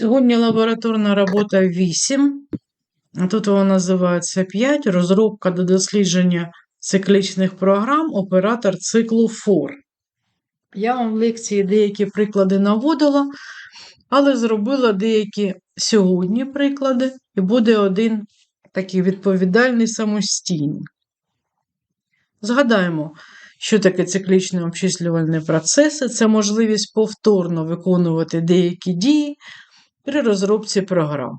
Сьогодні лабораторна робота 8. а Тут вона називається 5. Розробка до дослідження циклічних програм, оператор циклу FOR. Я вам в лекції деякі приклади наводила, але зробила деякі сьогодні приклади, і буде один такий відповідальний самостійний. Згадаємо, що таке циклічні обчислювальні процеси. Це можливість повторно виконувати деякі дії при розробці програм.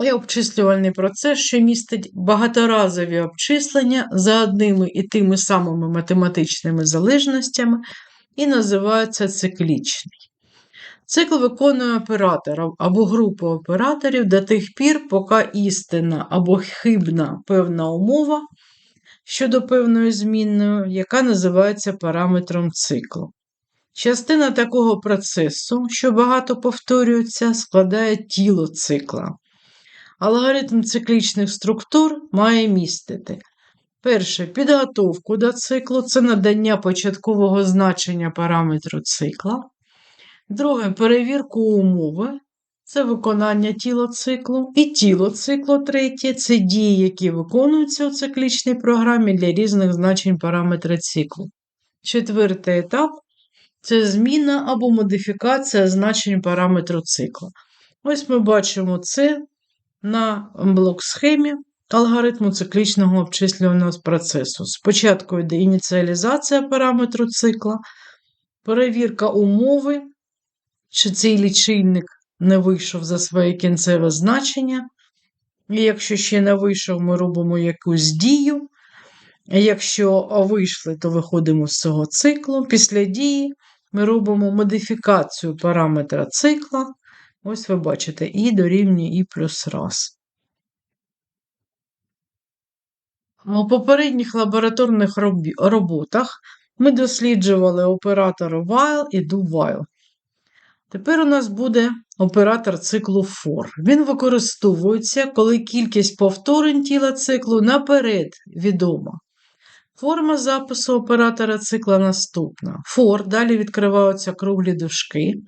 І обчислювальний процес, що містить багаторазові обчислення за одними і тими самими математичними залежностями, і називається циклічний. Цикл виконує оператор або група операторів до тих пір, поки істина або хибна певна умова щодо певної змінної, яка називається параметром циклу. Частина такого процесу, що багато повторюється, складає тіло цикла. Алгоритм циклічних структур має містити. Перше, підготовку до циклу це надання початкового значення параметру цикла. Друге, перевірку умови це виконання тіла циклу. І тіло циклу третє це дії, які виконуються у циклічній програмі для різних значень параметра циклу. Четвертий етап це зміна або модифікація значень параметру цикла. Ось ми бачимо це на блок-схемі алгоритму циклічного обчислювального процесу. Спочатку йде ініціалізація параметру цикла, перевірка умови, чи цей лічильник не вийшов за своє кінцеве значення. І якщо ще не вийшов, ми робимо якусь дію. Якщо вийшли, то виходимо з цього циклу. Після дії ми робимо модифікацію параметра цикла. Ось ви бачите, і дорівнює і плюс раз. У попередніх лабораторних роботах ми досліджували оператори while і do while. Тепер у нас буде оператор циклу for. Він використовується, коли кількість повторень тіла циклу наперед відома. Форма запису оператора цикла наступна. For, далі відкриваються круглі дужки. Е,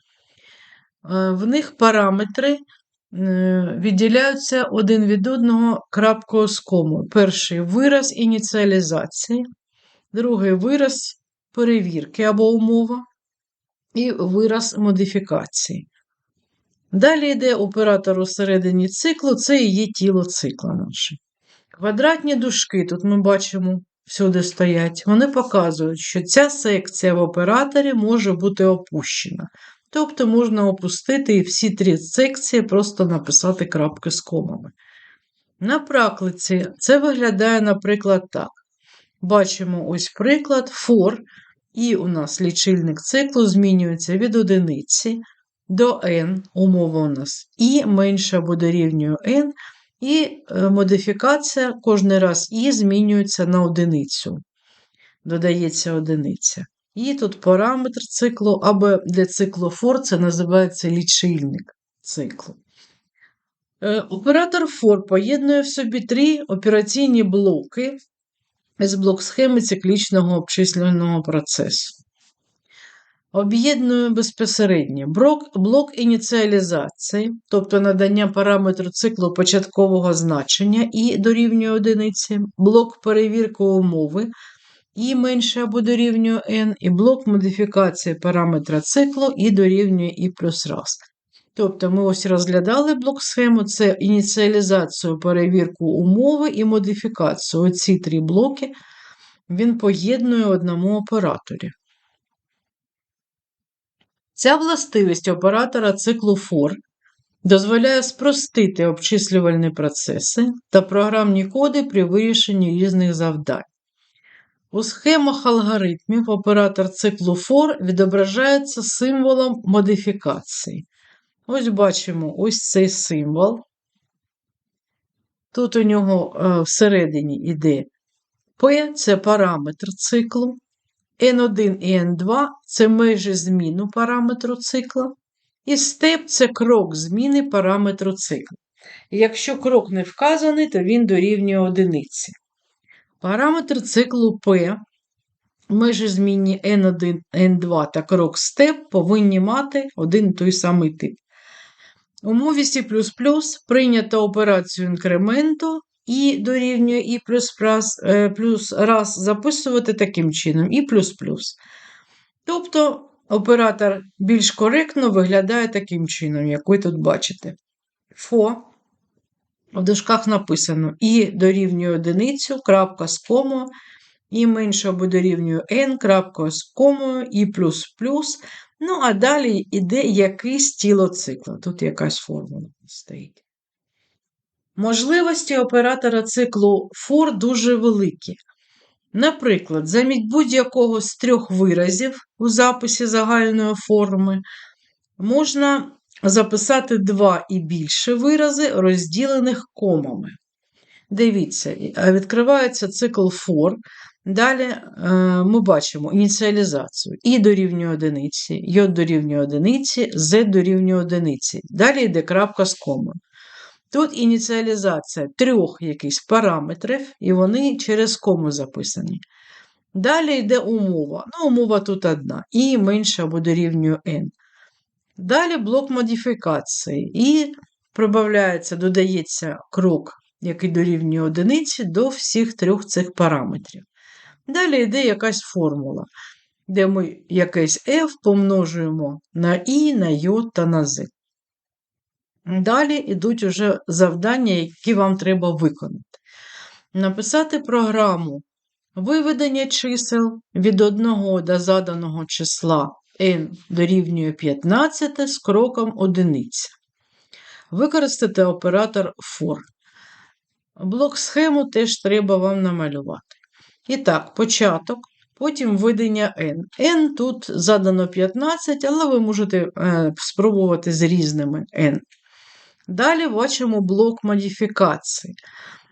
в них параметри е, відділяються один від одного крапкою з комою. Перший вираз ініціалізації, другий вираз перевірки або умова, і вираз модифікації. Далі йде оператор у середині циклу, це і є тіло цикла наше. Квадратні дужки, тут ми бачимо, всюди стоять, вони показують, що ця секція в операторі може бути опущена. Тобто можна опустити і всі три секції, просто написати крапки з комами. На практиці це виглядає, наприклад, так. Бачимо ось приклад for, і у нас лічильник циклу змінюється від одиниці до n, умова у нас і менше або дорівнює n, і е, модифікація кожен раз і змінюється на одиницю. Додається одиниця. І тут параметр циклу, або для циклу for це називається лічильник циклу. Е, оператор for поєднує в собі три операційні блоки з блок схеми циклічного обчислювального процесу. Об'єднує безпосередньо блок, ініціалізації, тобто надання параметру циклу початкового значення і дорівнює одиниці, блок перевірки умови і менше або дорівнює n, і блок модифікації параметра циклу і дорівнює і плюс раз. Тобто ми ось розглядали блок схему, це ініціалізацію, перевірку умови і модифікацію. Оці три блоки він поєднує одному операторі. Ця властивість оператора циклу FOR дозволяє спростити обчислювальні процеси та програмні коди при вирішенні різних завдань. У схемах алгоритмів оператор циклу FOR відображається символом модифікації. Ось бачимо ось цей символ. Тут у нього е, всередині йде P це параметр циклу, N1 і N2 це межі зміну параметру цикла, і степ це крок зміни параметру цикла. Якщо крок не вказаний, то він дорівнює одиниці. Параметр циклу P, межі змінні N1, N2 та крок степ повинні мати один той самий тип. У мові C++ прийнято операцію інкременту і дорівнює і плюс, плюс, е, плюс раз записувати таким чином, і плюс плюс. Тобто оператор більш коректно виглядає таким чином, як ви тут бачите. Фо в дужках написано і дорівнює одиницю, крапка з комою, і менше або дорівнює n, крапка з комою, і плюс плюс. Ну, а далі йде якийсь тіло цикла. Тут якась формула стоїть. Можливості оператора циклу for дуже великі. Наприклад, замість будь-якого з трьох виразів у записі загальної форми можна записати два і більше вирази, розділених комами. Дивіться, відкривається цикл for. Далі е, ми бачимо ініціалізацію і дорівнює одиниці, J дорівнює одиниці, Z дорівнює одиниці. Далі йде крапка з комою. Тут ініціалізація трьох якихось параметрів, і вони через кому записані. Далі йде умова. Ну, умова тут одна. І менше або дорівнює n. Далі блок модифікації. І прибавляється, додається крок, який дорівнює одиниці, до всіх трьох цих параметрів. Далі йде якась формула, де ми якесь f помножуємо на i, на j та на z. Далі йдуть уже завдання, які вам треба виконати. Написати програму виведення чисел від одного до заданого числа n дорівнює 15 з кроком одиниця. Використати оператор for. Блок схему теж треба вам намалювати. І так, початок, потім введення n. n тут задано 15, але ви можете е, спробувати з різними n. Далі бачимо блок модифікації,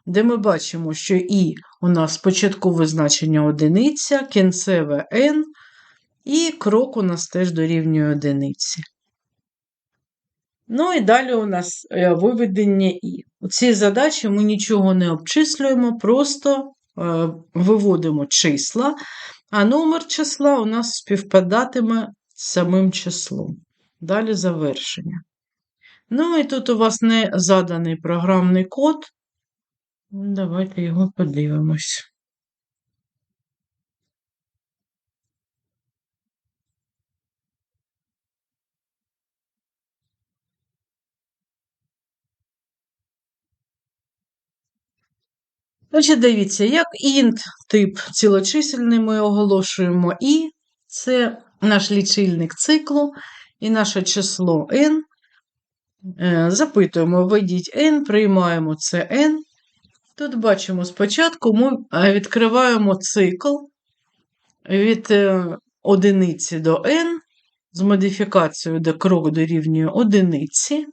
де ми бачимо, що і у нас початкове значення одиниця, кінцеве n, і крок у нас теж дорівнює одиниці. Ну і далі у нас е, виведення і. У цій задачі ми нічого не обчислюємо, просто е, виводимо числа, а номер числа у нас співпадатиме з самим числом. Далі завершення. Ну, і тут у вас не заданий програмний код. Давайте його подивимось. Значить, дивіться, як int тип цілочисельний ми оголошуємо і це наш лічильник циклу і наше число n. Е, запитуємо, введіть n, приймаємо це n. Тут бачимо, спочатку ми е, відкриваємо цикл від е, одиниці до n з модифікацією, де крок дорівнює одиниці.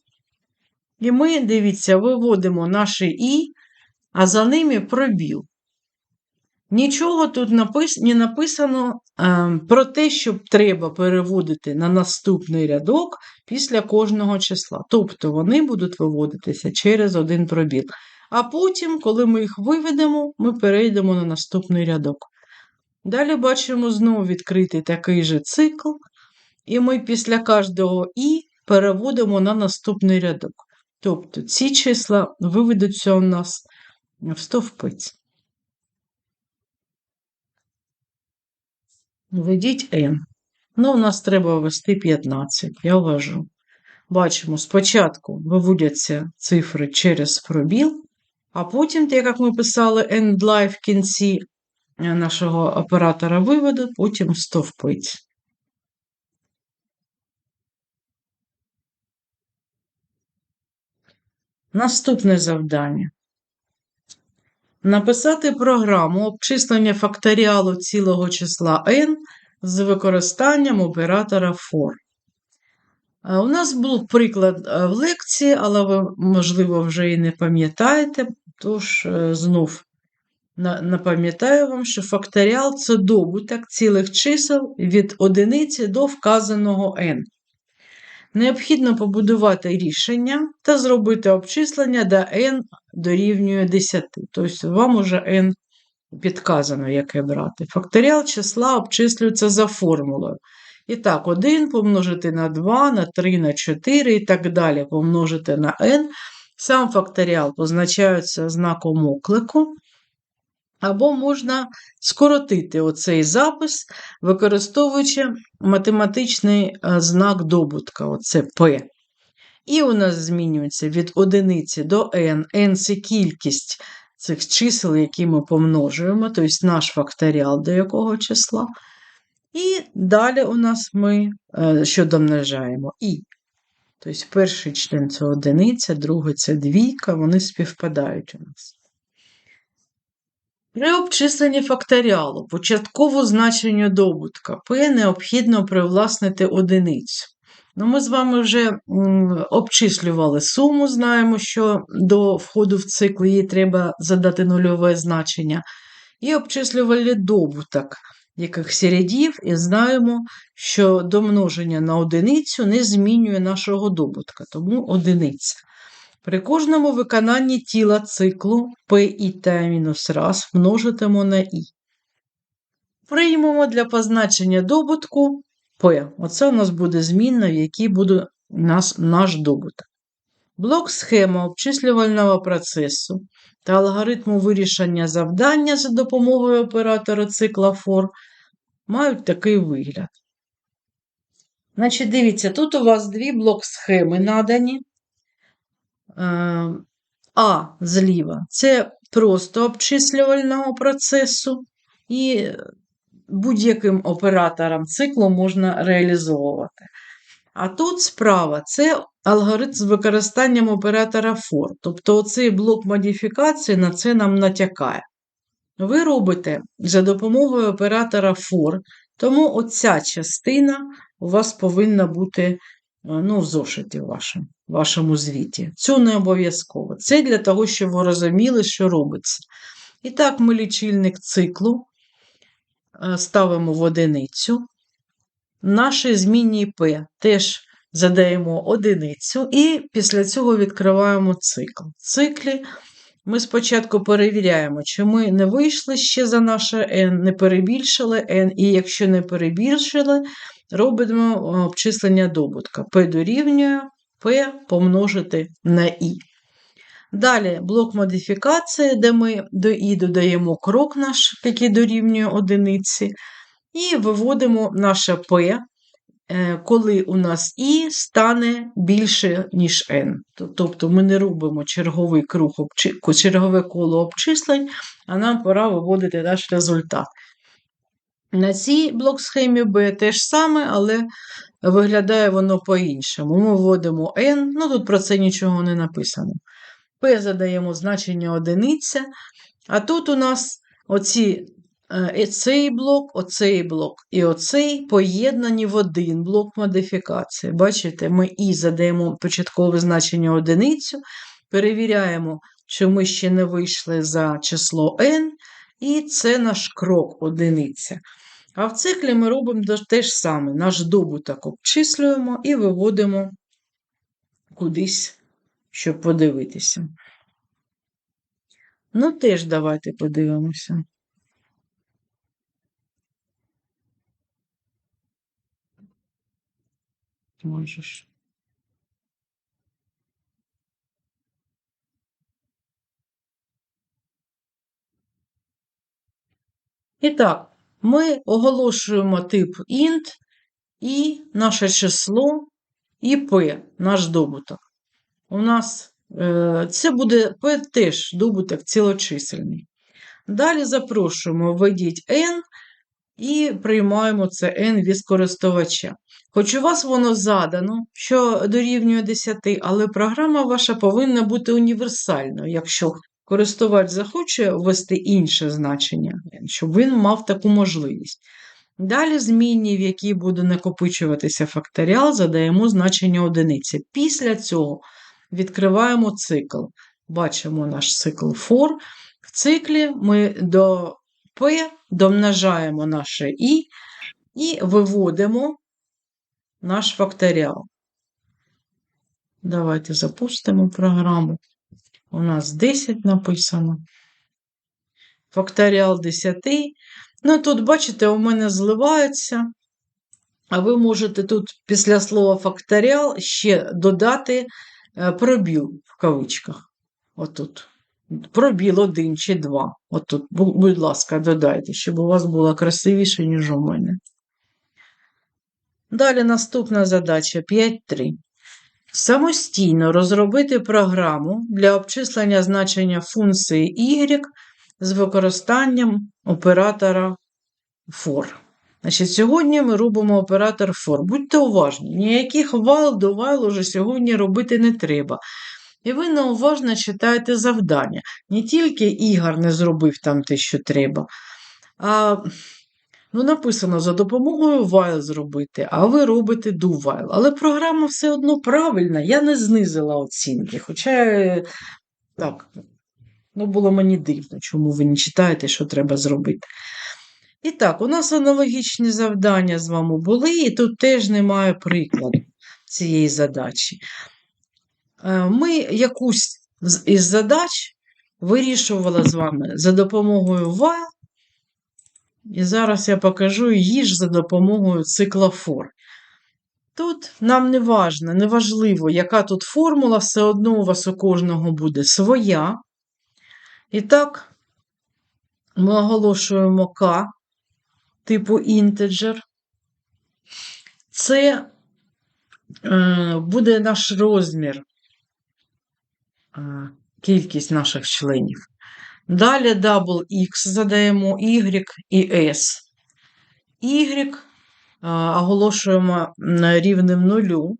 І ми, дивіться, виводимо наше і, а за ними пробіл. Нічого тут не написано е, про те, що треба переводити на наступний рядок після кожного числа. Тобто вони будуть виводитися через один пробіл. А потім, коли ми їх виведемо, ми перейдемо на наступний рядок. Далі бачимо знову відкритий такий же цикл, і ми після кожного І переводимо на наступний рядок. Тобто ці числа виведуться у нас в стовпиць. Введіть n. Ну, у нас треба ввести 15, я ввожу. Бачимо, спочатку виводяться цифри через пробіл, а потім, так як ми писали endLife в кінці е, нашого оператора виводу, потім стовпить. Наступне завдання. Написати програму обчислення факторіалу цілого числа n з використанням оператора for. Е, у нас був приклад е, в лекції, але ви, можливо, вже і не пам'ятаєте, тож е, знов напам'ятаю вам, що факторіал це добуток цілих чисел від одиниці до вказаного n. Необхідно побудувати рішення та зробити обчислення, де n дорівнює 10. Тобто, вам уже n підказано, яке брати. Факторіал числа обчислюється за формулою. І так, 1 помножити на 2, на 3, на 4 і так далі помножити на n. Сам факторіал позначається знаком оклику. Або можна скоротити оцей запис, використовуючи математичний е, знак добутка, оце P. І у нас змінюється від одиниці до n. n це кількість цих чисел, які ми помножуємо, тобто наш факторіал до якого числа. І далі у нас ми е, що домножаємо і. Тобто перший член це одиниця, другий це двійка, вони співпадають у нас. При обчисленні факторіалу початкову значення добутка P необхідно привласнити одиницю. Ну, Ми з вами вже обчислювали суму, знаємо, що до входу в цикл їй треба задати нульове значення. І обчислювали добуток якихось рядів, і знаємо, що домноження на одиницю не змінює нашого добутка, тому одиниця. При кожному виконанні тіла циклу P і T-1 множитимо на І. Приймемо для позначення добутку P. Оце у нас буде змінна, в якій буде нас, наш добуток. Блок схема обчислювального процесу та алгоритму вирішення завдання за допомогою оператора цикла FOR мають такий вигляд. Значить, дивіться, тут у вас дві блок схеми надані. Е, а зліва це просто обчислювального процесу, і будь-яким оператором циклу можна реалізовувати. А тут справа це алгоритм з використанням оператора FOR. Тобто оцей блок модифікації на це нам натякає. Ви робите за допомогою оператора FOR, тому оця частина у вас повинна бути ну, в зошиті вашому, вашому звіті. Цю не обов'язково. Це для того, щоб ви розуміли, що робиться. І так, ми лічильник циклу ставимо в одиницю. Наші змінні P теж задаємо одиницю, і після цього відкриваємо цикл. В циклі ми спочатку перевіряємо, чи ми не вийшли ще за наше n, не перебільшили n, і якщо не перебільшили, робимо обчислення добутка. P дорівнює P помножити на I. Далі блок модифікації, де ми до І додаємо крок наш, який дорівнює одиниці, і виводимо наше P, е, коли у нас І стане більше, ніж N. Тобто ми не робимо черговий круг, чергове коло обчислень, а нам пора виводити наш результат. На цій блок-схемі B теж саме, але виглядає воно по-іншому. Ми вводимо N, ну тут про це нічого не написано. P задаємо значення одиниця, а тут у нас оці, е, цей блок, оцей блок і оцей поєднані в один блок модифікації. Бачите, ми І задаємо початкове значення одиницю, перевіряємо, чи ми ще не вийшли за число n, і це наш крок одиниця. А в циклі ми робимо те ж саме: наш добуток обчислюємо і виводимо кудись щоб подивитися. Ну, теж давайте подивимося. Можеш. І так, ми оголошуємо тип int і наше число і P, наш добуток у нас е, це буде теж добуток цілочисельний. Далі запрошуємо, введіть N і приймаємо це N від користувача. Хоч у вас воно задано, що дорівнює 10, але програма ваша повинна бути універсальною, якщо користувач захоче ввести інше значення, щоб він мав таку можливість. Далі змінні, в якій буде накопичуватися факторіал, задаємо значення одиниці. Після цього відкриваємо цикл. Бачимо наш цикл for. В циклі ми до P домножаємо наше І і виводимо наш факторіал. Давайте запустимо програму. У нас 10 написано. Факторіал 10. Ну, тут, бачите, у мене зливаються А ви можете тут після слова факторіал ще додати е, пробіл в кавичках. Отут. Пробіл один чи два. Отут, Бу- будь ласка, додайте, щоб у вас було красивіше, ніж у мене. Далі наступна задача 5.3. Самостійно розробити програму для обчислення значення функції y з використанням оператора for. Значить, сьогодні ми робимо оператор for. Будьте уважні, ніяких while до while уже сьогодні робити не треба. І ви неуважно читаєте завдання. Не тільки Ігор не зробив там те, що треба, а ну, написано за допомогою while зробити, а ви робите do while. Але програма все одно правильна, я не знизила оцінки. Хоча, е, так, ну було мені дивно, чому ви не читаєте, що треба зробити. І так, у нас аналогічні завдання з вами були, і тут теж немає прикладу цієї задачі. Е, Ми якусь із задач вирішували з вами за допомогою while, і зараз я покажу її ж за допомогою цикла for. Тут нам не важно, не важливо, яка тут формула, все одно у вас у кожного буде своя. І так, ми оголошуємо К типу integer. Це е, буде наш розмір, е, кількість наших членів. Далі double X задаємо Y і S. Y оголошуємо рівнем нулю.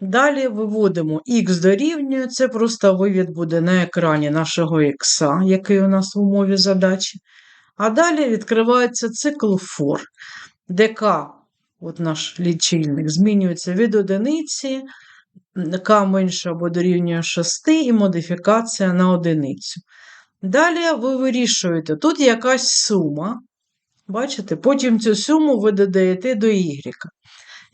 Далі виводимо X дорівнює, це просто вивід буде на екрані нашого X, який у нас в умові задачі. А далі відкривається цикл for, де К, от наш лічильник, змінюється від одиниці, К менше або дорівнює 6 і модифікація на одиницю. Далі ви вирішуєте, тут якась сума, бачите, потім цю суму ви додаєте до Y.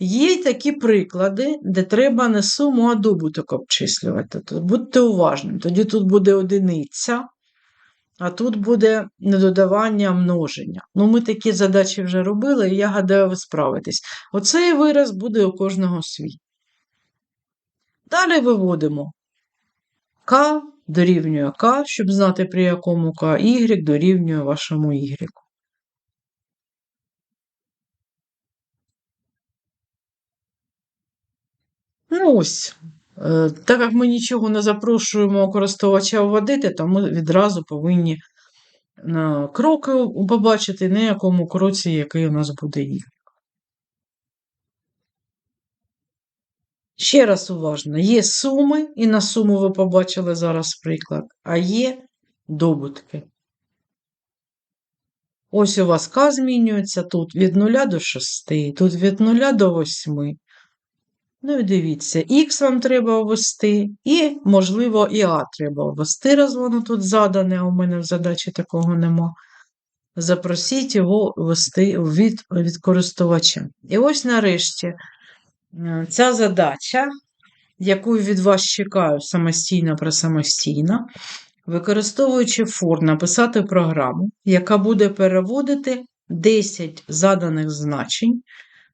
Є такі приклади, де треба не суму, а добуток обчислювати. Будьте уважним. Тоді тут буде одиниця, а тут буде не додавання, а множення. Ну, ми такі задачі вже робили, і я гадаю, ви справитесь. Оцей вираз буде у кожного свій. Далі виводимо К дорівнює К, щоб знати, при якому К, Y дорівнює вашому Y. Ну ось, е, так як ми нічого не запрошуємо користувача вводити, то ми відразу повинні кроки побачити, на якому кроці, який у нас буде Y. Ще раз уважно, є суми, і на суму ви побачили зараз приклад, а є добутки. Ось у вас К змінюється тут від 0 до 6, тут від 0 до 8. Ну і дивіться, Х вам треба ввести, і, можливо, і А треба ввести, раз воно тут задане, а у мене в задачі такого нема. Запросіть його ввести від, від користувача. І ось нарешті ця задача, яку від вас чекаю самостійно про самостійно, використовуючи for, написати програму, яка буде переводити 10 заданих значень.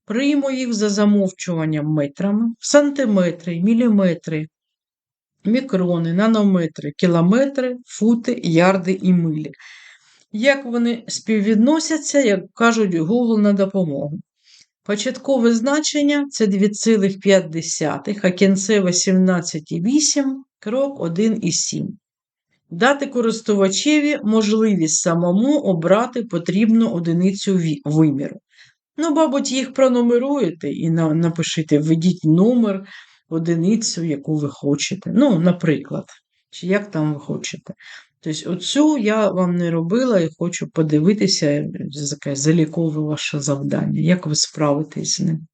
Прийму їх за замовчуванням метрами, сантиметри, міліметри, мікрони, нанометри, кілометри, фути, ярди і милі. Як вони співвідносяться, як кажуть Google на допомогу. Початкове значення це 2,5, а кінцеве 17,8, крок 1,7. Дати користувачеві можливість самому обрати потрібну одиницю виміру. Ну, мабуть, їх пронумеруєте і на- напишіть, введіть номер, одиницю, яку ви хочете. Ну, наприклад, чи як там ви хочете. Тобто, оцю я вам не робила і хочу подивитися, це таке залікове ваше завдання, як ви справитесь з ним.